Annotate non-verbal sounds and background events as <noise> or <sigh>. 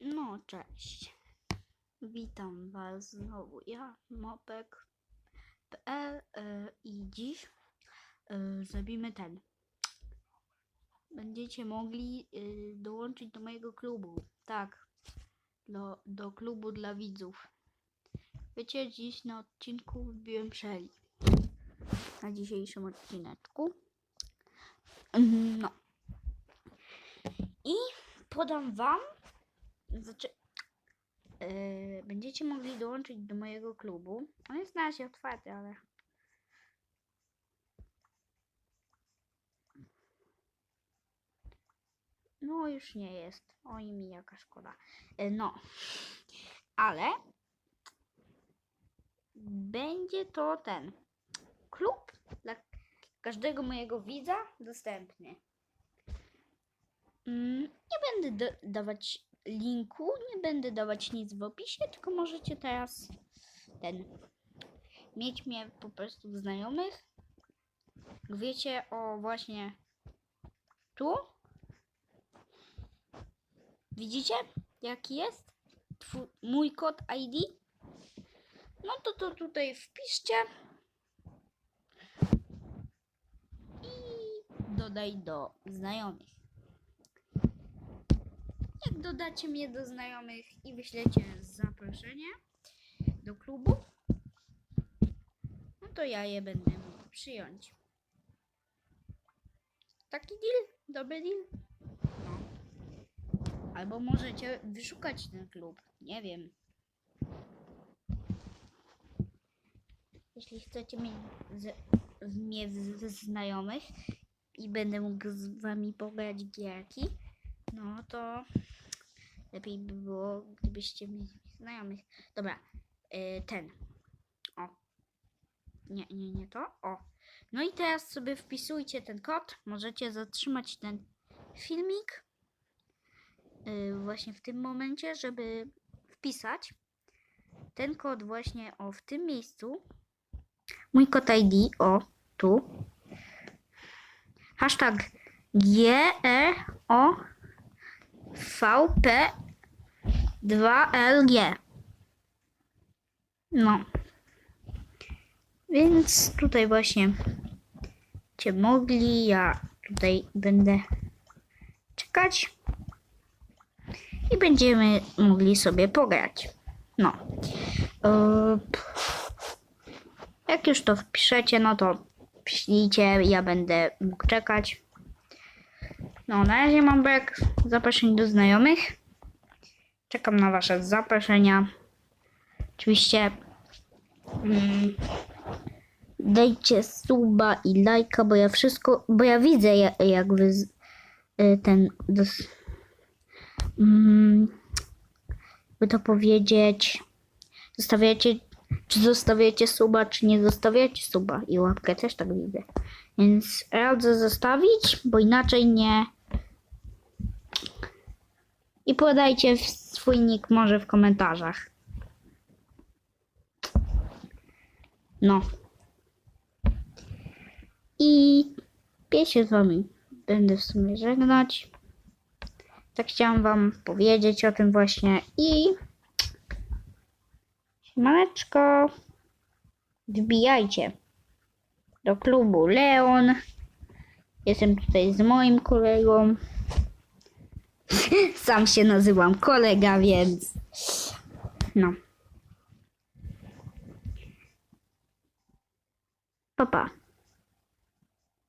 No, cześć. Witam Was znowu. Ja, Mopek.pl y, i dziś y, zrobimy ten. Będziecie mogli y, dołączyć do mojego klubu. Tak, do, do klubu dla widzów. Wiecie, dziś na odcinku wbiłem Shelly. Na dzisiejszym odcineczku. Mm, No. I podam Wam znaczy, yy, będziecie mogli dołączyć do mojego klubu. On jest na razie otwarty, ale. No, już nie jest. Oj, mi jaka szkoda. Yy, no, ale będzie to ten klub dla każdego mojego widza dostępny. Mm, Nie będę da- dawać linku, nie będę dawać nic w opisie, tylko możecie teraz ten mieć mnie po prostu w znajomych. Wiecie o właśnie tu. Widzicie jaki jest mój kod ID? No to to tutaj wpiszcie dodaj do znajomych. Dodacie mnie do znajomych i wyślecie zaproszenie do klubu, no to ja je będę mógł przyjąć. Taki deal? Dobry deal? No. Albo możecie wyszukać ten klub. Nie wiem. Jeśli chcecie mieć z, mnie w znajomych i będę mógł z wami pograć gierki, no to lepiej by było, gdybyście mieli znajomych. Dobra, y, ten. O. Nie, nie, nie to. O. No i teraz sobie wpisujcie ten kod. Możecie zatrzymać ten filmik y, właśnie w tym momencie, żeby wpisać ten kod właśnie o w tym miejscu. Mój kod ID, o, tu. Hashtag G E O VP2LG. No. Więc tutaj właśnie cię mogli. Ja tutaj będę czekać. I będziemy mogli sobie pograć. No. Yy, Jak już to wpiszecie, no to piśnijcie. Ja będę mógł czekać. No, na razie mam brak zaproszeń do znajomych. Czekam na Wasze zaproszenia. Oczywiście mm, dajcie suba i lajka, bo ja wszystko, bo ja widzę jak, Wy y, ten dos, mm, by to powiedzieć zostawiacie czy zostawiacie suba, czy nie zostawiacie suba i łapkę też tak widzę. Więc radzę zostawić, bo inaczej nie. I podajcie swój nick może w komentarzach. No. I ja się z wami będę w sumie żegnać. Tak chciałam wam powiedzieć o tym właśnie i Siemaneczko. Wbijajcie do klubu Leon. Jestem tutaj z moim kolegą. <laughs> Sam się nazywam kolega, więc no. Papa. Pa.